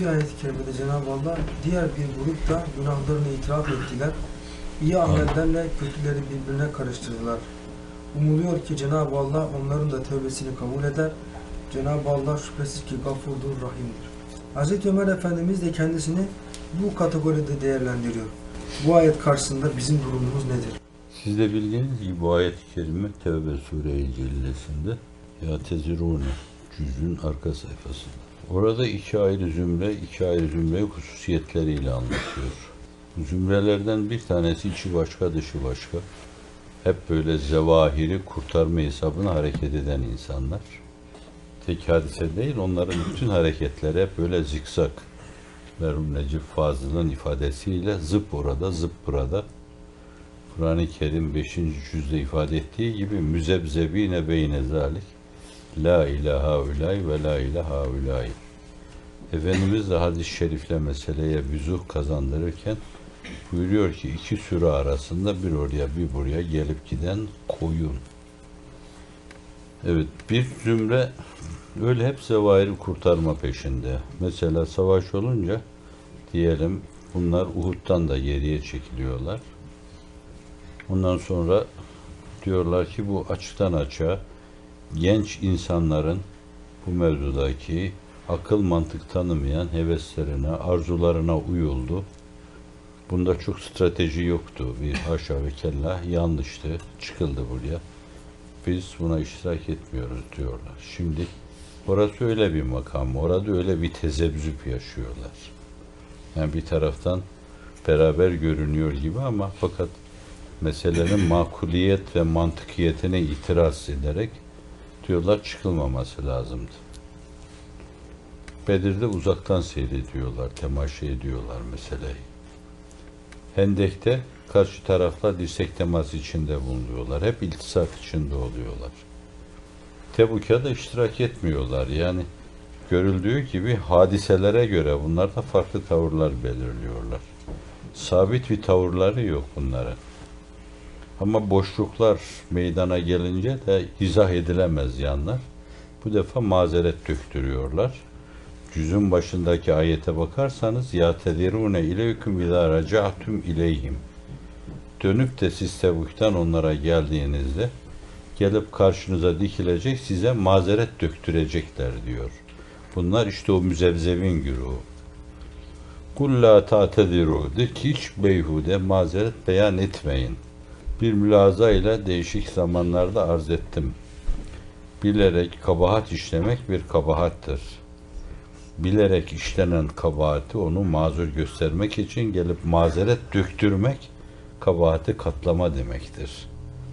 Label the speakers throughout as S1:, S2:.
S1: Bir ayet-i kerimede Cenab-ı Allah diğer bir grup da günahlarını itiraf ettiler. İyi amellerle kötüleri birbirine karıştırdılar. Umuluyor ki Cenab-ı Allah onların da tövbesini kabul eder. Cenab-ı Allah şüphesiz ki gafurdur, rahimdir. Hz. Ömer Efendimiz de kendisini bu kategoride değerlendiriyor. Bu ayet karşısında bizim durumumuz nedir?
S2: Siz de bildiğiniz gibi bu ayet-i kerime Tevbe Sure-i Cellesi'nde Ya tezirune cüzün arka sayfasında. Orada iki ayrı zümre, iki ayrı zümre hususiyetleriyle anlatıyor. Zümrelerden bir tanesi içi başka, dışı başka. Hep böyle zevahiri kurtarma hesabına hareket eden insanlar. Tek hadise değil, onların bütün hareketleri hep böyle zikzak. Merhum Necip Fazıl'ın ifadesiyle zıp orada, zıp burada. Kur'an-ı Kerim 5. cüzde ifade ettiği gibi müzebzebine beyne zalik la ilaha ulay ve la ilaha ulay. Efendimiz de hadis-i şerifle meseleye vüzuh kazandırırken buyuruyor ki iki sürü arasında bir oraya bir buraya gelip giden koyun. Evet bir zümre öyle hep zevahiri kurtarma peşinde. Mesela savaş olunca diyelim bunlar Uhud'dan da geriye çekiliyorlar. Ondan sonra diyorlar ki bu açıktan açığa genç insanların bu mevzudaki akıl mantık tanımayan heveslerine, arzularına uyuldu. Bunda çok strateji yoktu. Bir haşa ve kella yanlıştı. Çıkıldı buraya. Biz buna iştirak etmiyoruz diyorlar. Şimdi orası öyle bir makam. Orada öyle bir tezebzüp yaşıyorlar. Yani bir taraftan beraber görünüyor gibi ama fakat meselenin makuliyet ve mantıkiyetine itiraz ederek diyorlar çıkılmaması lazımdı. Bedir'de uzaktan seyrediyorlar, temaşa ediyorlar meseleyi. Hendek'te karşı taraflar dirsek teması içinde bulunuyorlar. Hep iltisak içinde oluyorlar. Tebuk'a da iştirak etmiyorlar. Yani görüldüğü gibi hadiselere göre bunlar da farklı tavırlar belirliyorlar. Sabit bir tavırları yok bunların. Ama boşluklar meydana gelince de izah edilemez yanlar. Bu defa mazeret döktürüyorlar. Cüzün başındaki ayete bakarsanız ya tedirune ileyküm izâ raca'tum ileyhim. Dönüp de siz Tebuk'tan onlara geldiğinizde gelip karşınıza dikilecek size mazeret döktürecekler diyor. Bunlar işte o müzevzevin güruhu. Kul la ta'tediru de ki hiç beyhude mazeret beyan etmeyin. Bir mülaza ile değişik zamanlarda arz ettim. Bilerek kabahat işlemek bir kabahattır. Bilerek işlenen kabahati onu mazur göstermek için gelip mazeret döktürmek kabahati katlama demektir.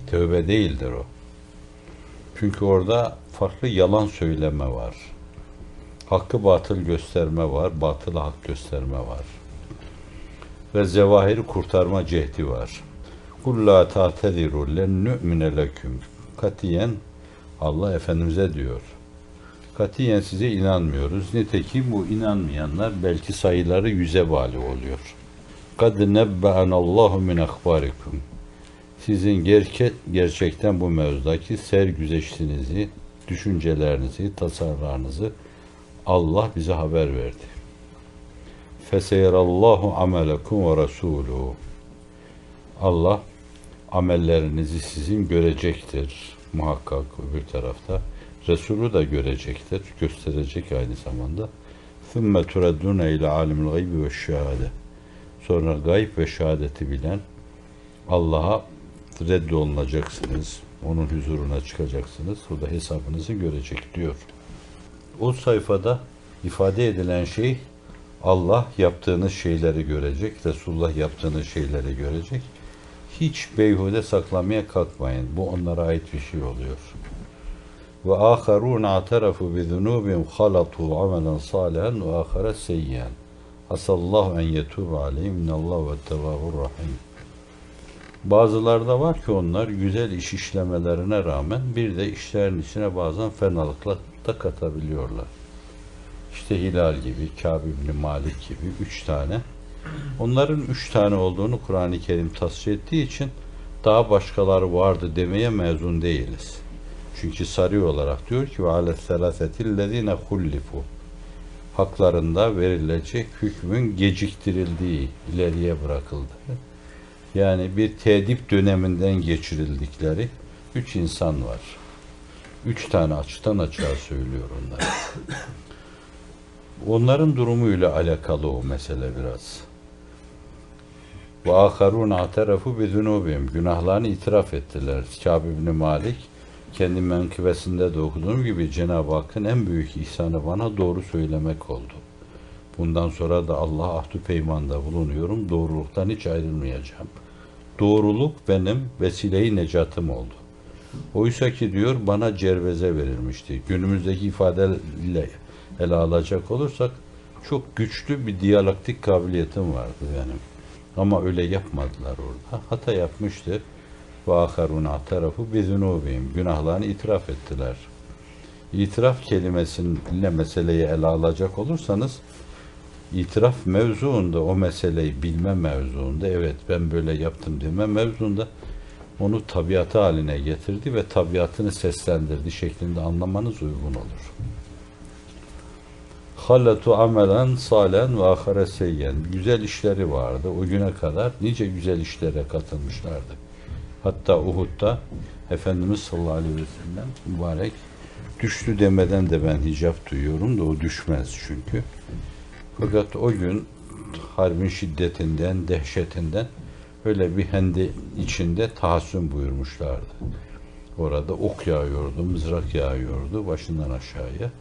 S2: Tövbe değildir o. Çünkü orada farklı yalan söyleme var. Hakkı batıl gösterme var, batılı hak gösterme var. Ve zevahiri kurtarma cehdi var. Kul la ta'tediru len nu'mine leküm. Katiyen Allah Efendimiz'e diyor. Katiyen size inanmıyoruz. Nitekim bu inanmayanlar belki sayıları yüze bali oluyor. Kad nebbe'anallahu min akbarikum. Sizin gerçek, gerçekten bu mevzudaki sergüzeştinizi, düşüncelerinizi, tasarlarınızı Allah bize haber verdi. Feseyerallahu amelekum ve resuluhu. Allah amellerinizi sizin görecektir muhakkak öbür tarafta. Resulü da görecektir, gösterecek aynı zamanda. ثُمَّ تُرَدُّونَ اِلَى عَالِمِ الْغَيْبِ وَالشَّهَادَةِ Sonra gayb ve şehadeti bilen Allah'a reddolunacaksınız. Onun huzuruna çıkacaksınız. O da hesabınızı görecek diyor. O sayfada ifade edilen şey Allah yaptığınız şeyleri görecek, Resulullah yaptığınız şeyleri görecek. Hiç beyhude saklamaya kalkmayın. Bu onlara ait bir şey oluyor. Ve aharun atarafu bi zunubihim halatu amelen salihan ve ahare seyyian. Asallahu en yetubu aleyhim innallahu ve tevabur rahim. Bazılarda var ki onlar güzel iş işlemelerine rağmen bir de işlerin içine bazen fenalıkla da katabiliyorlar. İşte Hilal gibi, Kâb ibn Malik gibi üç tane. Onların üç tane olduğunu Kur'an-ı Kerim tasvir ettiği için daha başkaları vardı demeye mezun değiliz. Çünkü sarı olarak diyor ki ve ale selasetil lezine hullifu. haklarında verilecek hükmün geciktirildiği, ileriye bırakıldı. Yani bir tedip döneminden geçirildikleri üç insan var. Üç tane açıktan açığa söylüyor onlar. Onların durumuyla alakalı o mesele biraz. Ve aharun aterafu bi zunubihim. Günahlarını itiraf ettiler. Kâb ibn Malik kendi menkıbesinde de okuduğum gibi Cenab-ı Hakk'ın en büyük ihsanı bana doğru söylemek oldu. Bundan sonra da Allah ahdü peymanda bulunuyorum. Doğruluktan hiç ayrılmayacağım. Doğruluk benim vesile-i necatım oldu. Oysa ki diyor bana cerveze verilmişti. Günümüzdeki ifadeyle ele alacak olursak çok güçlü bir diyalektik kabiliyetim vardı benim. Ama öyle yapmadılar orada. Hata yapmıştı. Ve aharuna tarafı bizunubihim. Günahlarını itiraf ettiler. İtiraf kelimesiyle meseleyi ele alacak olursanız itiraf mevzuunda o meseleyi bilme mevzuunda evet ben böyle yaptım deme mevzuunda onu tabiatı haline getirdi ve tabiatını seslendirdi şeklinde anlamanız uygun olur. Hallatu amelen salen ve ahare seyyen. Güzel işleri vardı. O güne kadar nice güzel işlere katılmışlardı. Hatta Uhud'da Efendimiz sallallahu aleyhi ve sellem mübarek düştü demeden de ben hicap duyuyorum da o düşmez çünkü. Fakat o gün harbin şiddetinden, dehşetinden öyle bir hendi içinde tahassün buyurmuşlardı. Orada ok yağıyordu, mızrak yağıyordu başından aşağıya.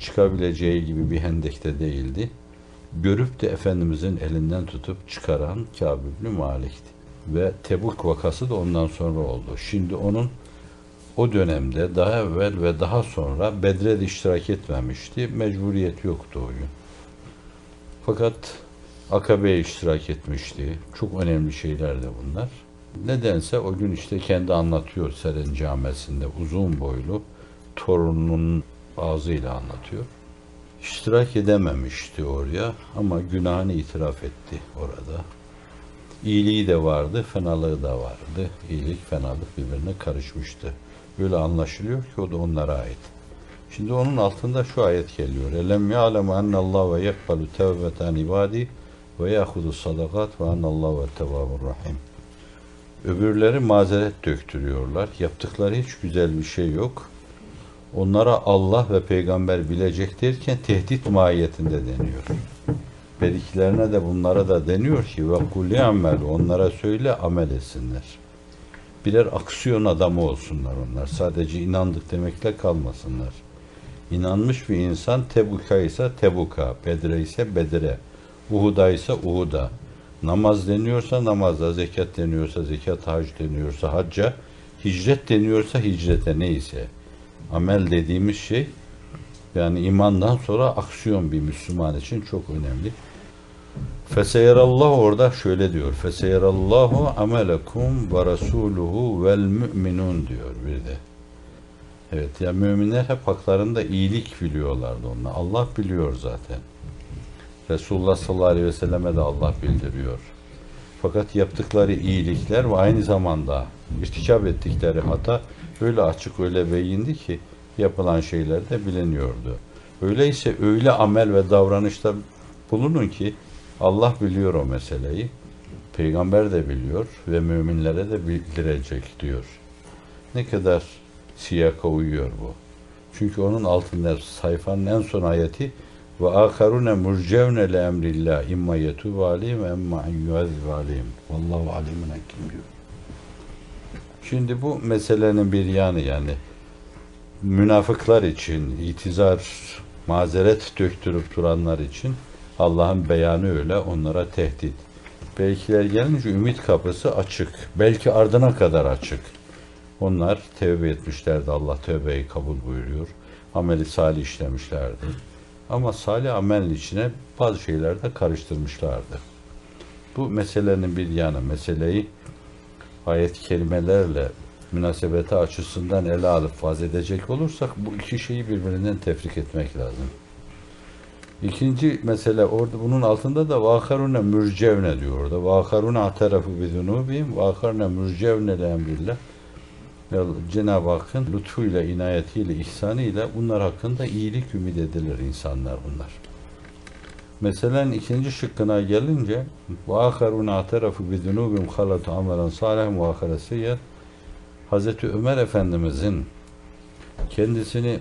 S2: Çıkabileceği gibi bir hendekte değildi. Görüp de Efendimizin elinden tutup çıkaran Kâb ibn Malik'ti. Ve Tebuk vakası da ondan sonra oldu. Şimdi onun o dönemde daha evvel ve daha sonra Bedre'de iştirak etmemişti. Mecburiyet yoktu o gün. Fakat Akabe'ye iştirak etmişti. Çok önemli şeyler de bunlar. Nedense o gün işte kendi anlatıyor Seren Camesi'nde uzun boylu torununun ağzıyla anlatıyor. İştirak edememişti oraya ama günahını itiraf etti orada. İyiliği de vardı, fenalığı da vardı. İyilik, fenalık birbirine karışmıştı. Böyle anlaşılıyor ki o da onlara ait. Şimdi onun altında şu ayet geliyor. Elem ya'lemu ennallahu ve yakbalu tevbeten ibadi ve yahudu sadakat ve ennallahu ve tevvabur rahim. Öbürleri mazeret döktürüyorlar. Yaptıkları hiç güzel bir şey yok. Onlara Allah ve peygamber bilecek derken tehdit mahiyetinde deniyor. Berikilerine de bunlara da deniyor ki ve kulli amel onlara söyle amel etsinler. Birer aksiyon adamı olsunlar onlar. Sadece inandık demekle kalmasınlar. İnanmış bir insan Tebuk'a ise Tebuk'a, Bedre ise Bedre, Uhud'a ise Uhud'a. Namaz deniyorsa namazda, zekat deniyorsa zekat, hac deniyorsa hacca, hicret deniyorsa hicrete neyse. Amel dediğimiz şey yani imandan sonra aksiyon bir Müslüman için çok önemli. Feseyerallahu orada şöyle diyor. Feseyerallahu amelekum ve rasuluhu vel müminun diyor bir de. Evet ya müminler hep haklarında iyilik biliyorlardı onlar. Allah biliyor zaten. Resulullah sallallahu aleyhi ve selleme de Allah bildiriyor. Fakat yaptıkları iyilikler ve aynı zamanda irtikap ettikleri hata öyle açık öyle beyindi ki yapılan şeyler de biliniyordu. Öyleyse öyle amel ve davranışta bulunun ki Allah biliyor o meseleyi. Peygamber de biliyor ve müminlere de bildirecek diyor. Ne kadar siyaka uyuyor bu. Çünkü onun altında sayfanın en son ayeti ve akarune murcevne le emrillah imma yetubu aleyhim emma en yuazzibu aleyhim. Vallahu alimun hakim diyor. Şimdi bu meselenin bir yanı yani münafıklar için itizar, mazeret döktürüp duranlar için Allah'ın beyanı öyle onlara tehdit. Belkiler gelince ümit kapısı açık. Belki ardına kadar açık. Onlar tevbe etmişlerdi. Allah tövbeyi kabul buyuruyor. Ameli salih işlemişlerdi. Ama salih amelin içine bazı şeyler de karıştırmışlardı. Bu meselenin bir yanı. Meseleyi ayet kelimelerle münasebeti açısından ele alıp vaz edecek olursak bu iki şeyi birbirinden tefrik etmek lazım. İkinci mesele orada bunun altında da vakarune mürcevne diyor orada. Vakarune atarafu bizunubihim vakarune mürcevne le emrillah. Ya Cenab-ı Hakk'ın lütfuyla, inayetiyle, ihsanıyla bunlar hakkında iyilik ümit edilir insanlar bunlar. Meselenin ikinci şıkkına gelince وَآخَرُونَ اَعْتَرَفُ بِذُنُوبِمْ خَلَطُ عَمَلًا صَالِحًا وَآخَرَ Hazreti Ömer Efendimizin kendisini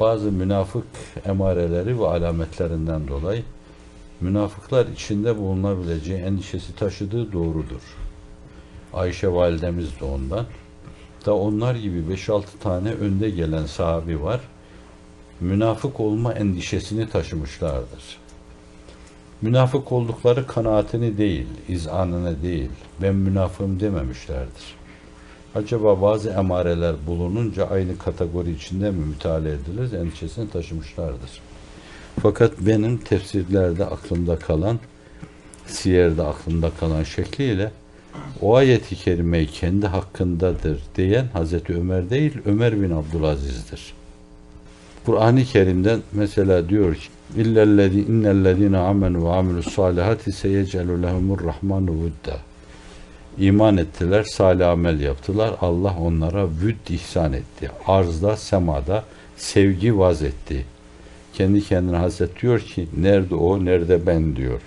S2: bazı münafık emareleri ve alametlerinden dolayı münafıklar içinde bulunabileceği endişesi taşıdığı doğrudur. Ayşe validemiz de ondan. Da onlar gibi 5-6 tane önde gelen sahabi var. Münafık olma endişesini taşımışlardır. Münafık oldukları kanaatini değil, izanını değil, ben münafığım dememişlerdir. Acaba bazı emareler bulununca aynı kategori içinde mi müteala edilir endişesini taşımışlardır. Fakat benim tefsirlerde aklımda kalan, siyerde aklımda kalan şekliyle o ayeti kerimeyi kendi hakkındadır diyen Hazreti Ömer değil, Ömer bin Abdülaziz'dir. Kur'an-ı Kerim'den mesela diyor ki İllellezî innellezîne amenu ve amilus salihati seyecelu lehumur rahmanu vudda. İman ettiler, salih amel yaptılar. Allah onlara vüd ihsan etti. Arzda, semada sevgi vaz etti. Kendi kendine Hazret diyor ki nerede o, nerede ben diyor.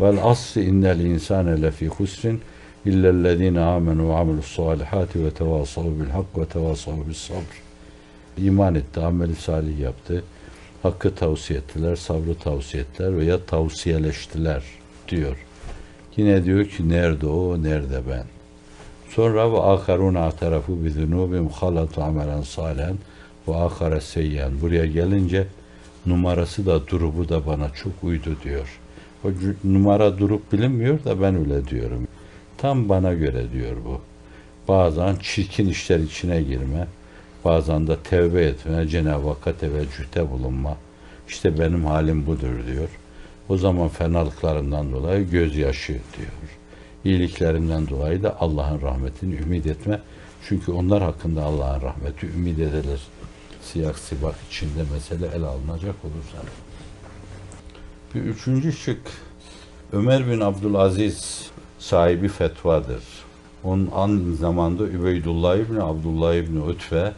S2: Vel asri innel insane lefî husrin illellezîne amenu ve amilus salihati ve tevasav bil hak ve tevasav bis sabr. İman etti, ameli salih yaptı. Hakkı tavsiye ettiler, sabrı tavsiye ettiler veya tavsiyeleştiler diyor. Yine diyor ki nerede o, nerede ben? Sonra ve akaruna tarafu bi zunubim halatu amelen salihen ve akare seyyen. Buraya gelince numarası da durubu da bana çok uydu diyor. O numara durup bilinmiyor da ben öyle diyorum. Tam bana göre diyor bu. Bazen çirkin işler içine girme, bazen de tevbe etme, Cenab-ı Hakk'a teveccühte bulunma. İşte benim halim budur diyor. O zaman fenalıklarından dolayı gözyaşı diyor. İyiliklerinden dolayı da Allah'ın rahmetini ümit etme. Çünkü onlar hakkında Allah'ın rahmeti ümit edilir. Siyak sibak içinde mesele ele alınacak olursa. Bir üçüncü şık Ömer bin Abdülaziz sahibi fetvadır. Onun an zamanda Übeydullah İbni Abdullah İbni Ütve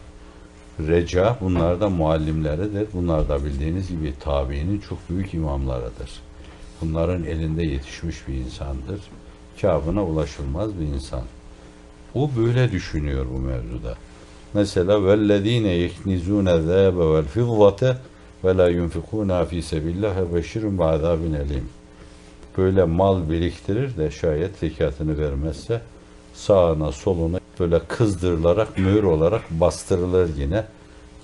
S2: Reca bunlar da muallimleridir. Bunlar da bildiğiniz gibi tabiinin çok büyük imamlarıdır. Bunların elinde yetişmiş bir insandır. Kâbına ulaşılmaz bir insan. O böyle düşünüyor bu mevzuda. Mesela vel fizzate ve la yunfikûnâ fî sebillâh ve beşirun ba'zâbin elim. Böyle mal biriktirir de şayet zekatını vermezse sağına soluna böyle kızdırılarak mühür olarak bastırılır yine.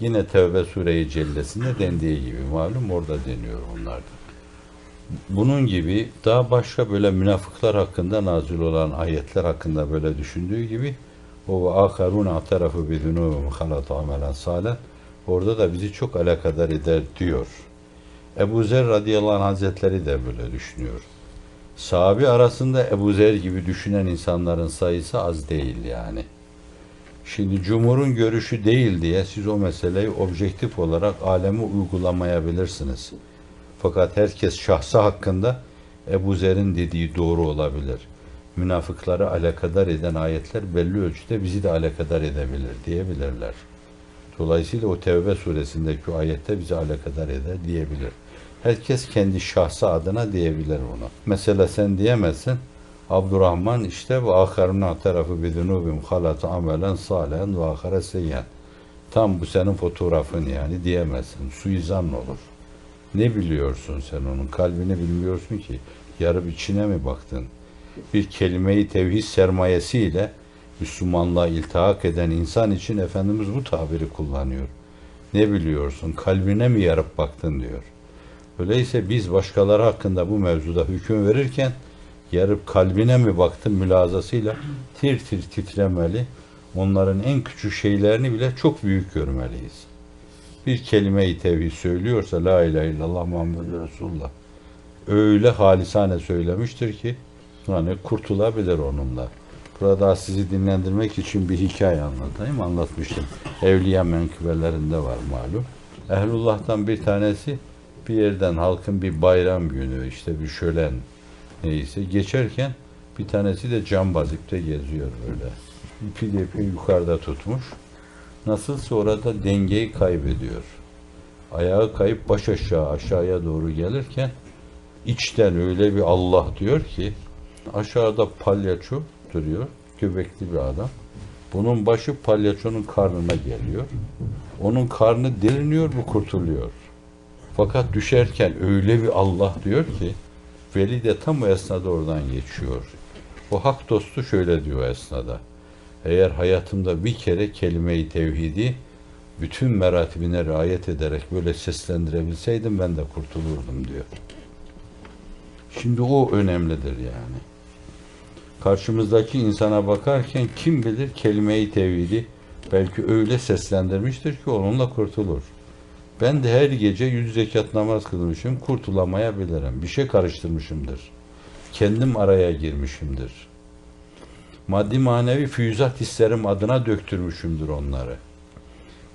S2: Yine Tevbe Sure-i Cellesi'nde dendiği gibi malum orada deniyor onlarda. Bunun gibi daha başka böyle münafıklar hakkında nazil olan ayetler hakkında böyle düşündüğü gibi o ve aharun atarafu bi zunubihim halatu amelen salih orada da bizi çok alakadar eder diyor. Ebu Zer radıyallahu anh hazretleri de böyle düşünüyor. Sahabi arasında Ebu Zer gibi düşünen insanların sayısı az değil yani. Şimdi cumhurun görüşü değil diye siz o meseleyi objektif olarak aleme uygulamayabilirsiniz. Fakat herkes şahsı hakkında Ebu Zer'in dediği doğru olabilir. Münafıkları alakadar eden ayetler belli ölçüde bizi de alakadar edebilir diyebilirler. Dolayısıyla o Tevbe suresindeki ayette bizi alakadar eder diyebilir. Herkes kendi şahsı adına diyebilir onu. Mesela sen diyemezsin. Abdurrahman işte ve aharına tarafı bidunubim halatu amelen salihen ve ahare seyyen. Tam bu senin fotoğrafın yani diyemezsin. Suizan olur. Ne biliyorsun sen onun? Kalbini bilmiyorsun ki. Yarıp içine mi baktın? Bir kelimeyi tevhid sermayesiyle Müslümanlığa iltihak eden insan için Efendimiz bu tabiri kullanıyor. Ne biliyorsun? Kalbine mi yarıp baktın diyor. Öyleyse biz başkaları hakkında bu mevzuda hüküm verirken yarıp kalbine mi baktın mülazasıyla tir tir titremeli. Onların en küçük şeylerini bile çok büyük görmeliyiz. Bir kelime-i tevhid söylüyorsa la ilahe illallah Muhammed Resulullah öyle halisane söylemiştir ki yani kurtulabilir onunla. Burada sizi dinlendirmek için bir hikaye anlatayım. Anlatmıştım. Evliya menkıbelerinde var malum. Ehlullah'tan bir tanesi bir yerden halkın bir bayram günü işte bir şölen neyse geçerken bir tanesi de cambaz ipte geziyor böyle. İpi ipi yukarıda tutmuş. Nasılsa orada dengeyi kaybediyor. Ayağı kayıp baş aşağı aşağıya doğru gelirken içten öyle bir Allah diyor ki aşağıda palyaço duruyor. Göbekli bir adam. Bunun başı palyaçonun karnına geliyor. Onun karnı deliniyor, bu kurtuluyor. Fakat düşerken öyle bir Allah diyor ki Veli de tam o esnada oradan geçiyor. O hak dostu şöyle diyor esnada. Eğer hayatımda bir kere kelime-i tevhidi bütün meratibine riayet ederek böyle seslendirebilseydim ben de kurtulurdum diyor. Şimdi o önemlidir yani. Karşımızdaki insana bakarken kim bilir kelime-i tevhidi belki öyle seslendirmiştir ki onunla kurtulur. Ben de her gece yüz zekat namaz kılmışım, kurtulamayabilirim. Bir şey karıştırmışımdır. Kendim araya girmişimdir. Maddi manevi füyüzat hislerim adına döktürmüşümdür onları.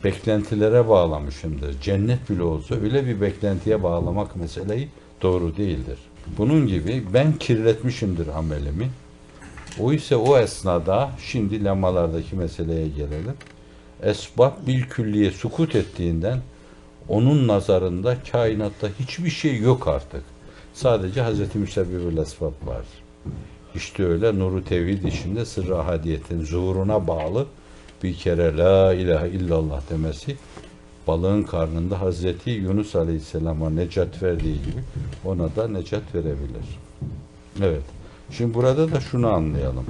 S2: Beklentilere bağlamışımdır. Cennet bile olsa öyle bir beklentiye bağlamak meseleyi doğru değildir. Bunun gibi ben kirletmişimdir amelimi. O ise o esnada şimdi lemalardaki meseleye gelelim. Esbab bil külliye sukut ettiğinden onun nazarında kainatta hiçbir şey yok artık. Sadece Hz. Müsebbibül Esbab var. İşte öyle nuru tevhid içinde sırrı ahadiyetin zuhuruna bağlı bir kere la ilahe illallah demesi balığın karnında Hazreti Yunus Aleyhisselam'a necat verdiği gibi ona da necat verebilir. Evet. Şimdi burada da şunu anlayalım.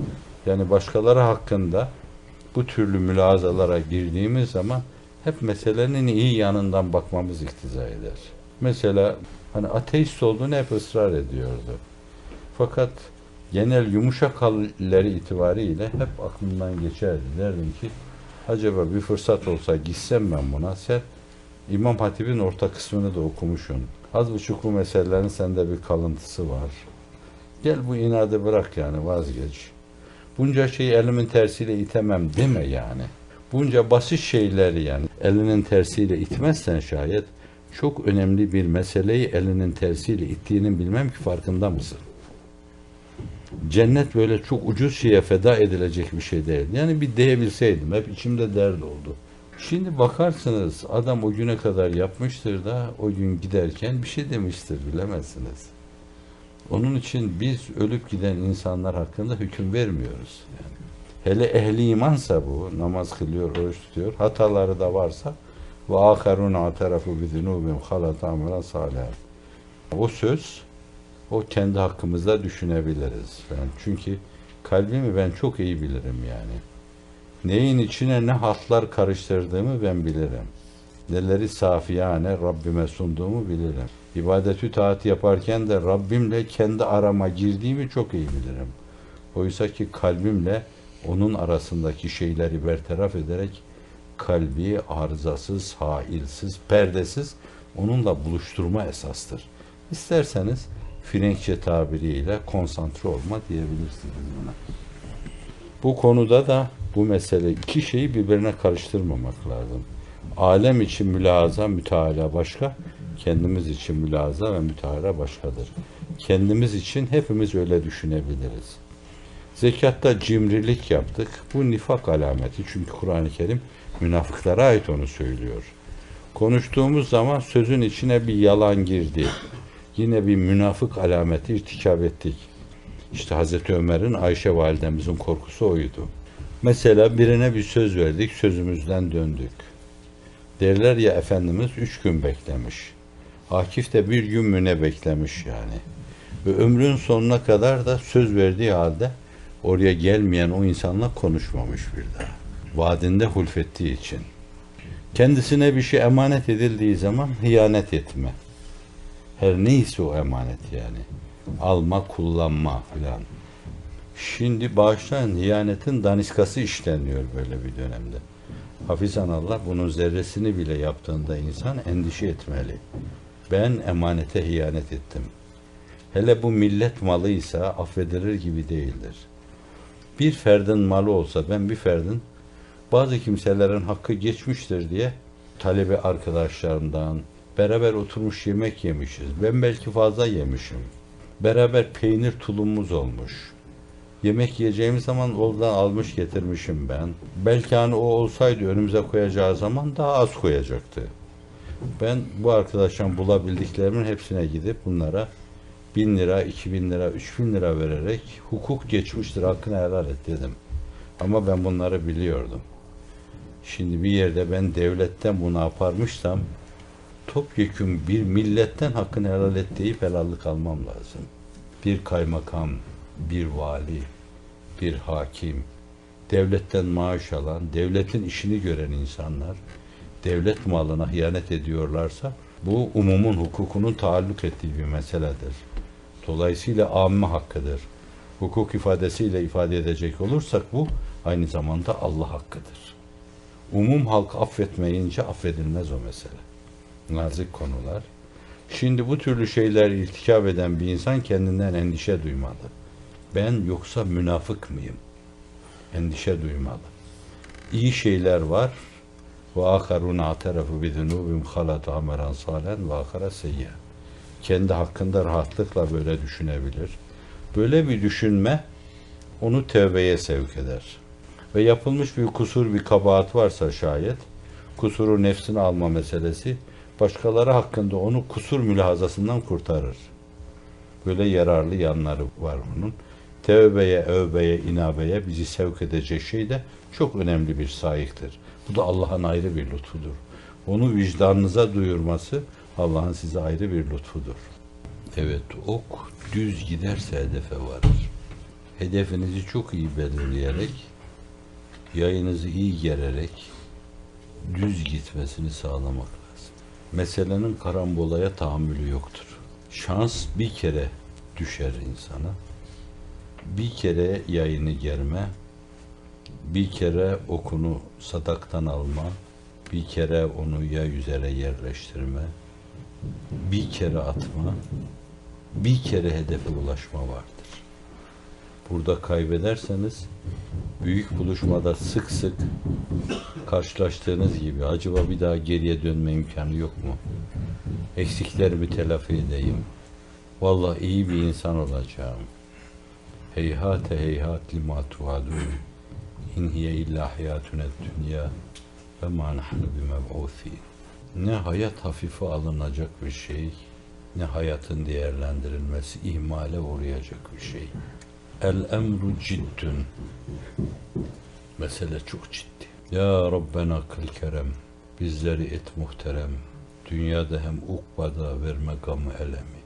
S2: Yani başkaları hakkında bu türlü mülazalara girdiğimiz zaman hep meselenin iyi yanından bakmamız iktiza eder. Mesela hani ateist olduğunu hep ısrar ediyordu. Fakat genel yumuşak halleri itibariyle hep aklımdan geçerdi. Derdim ki acaba bir fırsat olsa gitsem ben buna sen İmam Hatip'in orta kısmını da okumuşsun. Az buçuk bu meselelerin sende bir kalıntısı var. Gel bu inadı bırak yani vazgeç. Bunca şeyi elimin tersiyle itemem deme yani. Bunca basit şeyleri yani elinin tersiyle itmezsen şayet çok önemli bir meseleyi elinin tersiyle ittiğinin bilmem ki farkında mısın? Cennet böyle çok ucuz şeye feda edilecek bir şey değil. Yani bir diyebilseydim hep içimde dert oldu. Şimdi bakarsınız adam o güne kadar yapmıştır da o gün giderken bir şey demiştir bilemezsiniz. Onun için biz ölüp giden insanlar hakkında hüküm vermiyoruz. Yani. Hele ehli imansa bu, namaz kılıyor, oruç tutuyor, hataları da varsa ve akarun atarafu bi zunubim halat amelen salih. O söz o kendi hakkımızda düşünebiliriz. Yani çünkü kalbimi ben çok iyi bilirim yani. Neyin içine ne hatlar karıştırdığımı ben bilirim. Neleri safiyane Rabbime sunduğumu bilirim. İbadetü taat yaparken de Rabbimle kendi arama girdiğimi çok iyi bilirim. Oysa ki kalbimle onun arasındaki şeyleri bertaraf ederek kalbi arızasız, hailsiz, perdesiz onunla buluşturma esastır. İsterseniz Frenkçe tabiriyle konsantre olma diyebilirsiniz buna. Bu konuda da bu mesele iki şeyi birbirine karıştırmamak lazım. Alem için mülahaza, müteala başka, kendimiz için mülahaza ve müteala başkadır. Kendimiz için hepimiz öyle düşünebiliriz. Zekatta cimrilik yaptık. Bu nifak alameti. Çünkü Kur'an-ı Kerim münafıklara ait onu söylüyor. Konuştuğumuz zaman sözün içine bir yalan girdi. Yine bir münafık alameti irtikap ettik. İşte Hazreti Ömer'in Ayşe validemizin korkusu oydu. Mesela birine bir söz verdik, sözümüzden döndük. Derler ya Efendimiz üç gün beklemiş. Akif de bir gün mü ne beklemiş yani. Ve ömrün sonuna kadar da söz verdiği halde oraya gelmeyen o insanla konuşmamış bir daha. Vaadinde hulfettiği için. Kendisine bir şey emanet edildiği zaman hıyanet etme. Her neyse o emanet yani. Alma, kullanma filan. Şimdi bağışlayan hıyanetin daniskası işleniyor böyle bir dönemde. Hafizan Allah bunun zerresini bile yaptığında insan endişe etmeli. Ben emanete hıyanet ettim. Hele bu millet malıysa affedilir gibi değildir. Bir ferdin malı olsa ben bir ferdin bazı kimselerin hakkı geçmiştir diye talebe arkadaşlarımdan beraber oturmuş yemek yemişiz. Ben belki fazla yemişim. Beraber peynir tulumumuz olmuş. Yemek yiyeceğimiz zaman oradan almış getirmişim ben. Belki hani o olsaydı önümüze koyacağı zaman daha az koyacaktı. Ben bu arkadaştan bulabildiklerimin hepsine gidip bunlara bin lira, iki bin lira, üç bin lira vererek hukuk geçmiştir hakkını helal et dedim. Ama ben bunları biliyordum. Şimdi bir yerde ben devletten bunu yaparmışsam topyekun bir milletten hakkını helal et deyip helallik almam lazım. Bir kaymakam, bir vali, bir hakim, devletten maaş alan, devletin işini gören insanlar devlet malına hıyanet ediyorlarsa bu umumun hukukunun taalluk ettiği bir meseledir. Dolayısıyla amme hakkıdır. Hukuk ifadesiyle ifade edecek olursak bu aynı zamanda Allah hakkıdır. Umum halk affetmeyince affedilmez o mesele. Nazik konular. Şimdi bu türlü şeyler irtikap eden bir insan kendinden endişe duymalı. Ben yoksa münafık mıyım? Endişe duymalı. İyi şeyler var. Ve akarun aterafu bi zunubim halatu amelen salen ve akara seyya. Kendi hakkında rahatlıkla böyle düşünebilir. Böyle bir düşünme onu tövbeye sevk eder. Ve yapılmış bir kusur, bir kabahat varsa şayet, kusuru nefsine alma meselesi, başkaları hakkında onu kusur mülahazasından kurtarır. Böyle yararlı yanları var bunun. Tevbeye, övbeye, inabeye bizi sevk edecek şey de çok önemli bir sayıktır. Bu da Allah'ın ayrı bir lütfudur. Onu vicdanınıza duyurması Allah'ın size ayrı bir lütfudur. Evet, ok düz giderse hedefe varır. Hedefinizi çok iyi belirleyerek, yayınızı iyi gererek düz gitmesini sağlamak lazım. Meselenin karambolaya tahammülü yoktur. Şans bir kere düşer insana. Bir kere yayını germe, bir kere okunu sadaktan alma, bir kere onu ya üzere yerleştirme, bir kere atma, bir kere hedefe ulaşma vardır. Burada kaybederseniz büyük buluşmada sık sık karşılaştığınız gibi acaba bir daha geriye dönme imkanı yok mu? Eksiklerimi telafi edeyim. Vallahi iyi bir insan olacağım. Heyhate heyhat lima tuadun. İn hiye illa hayatüne dünya ve ma nahnu bimeb'uthîn. Ne hayat hafife alınacak bir şey, ne hayatın değerlendirilmesi ihmale uğrayacak bir şey. El emru ciddün. Mesele çok ciddi. Ya Rabbena kıl kerem. Bizleri et muhterem. Dünyada hem ukbada verme gamı elemi.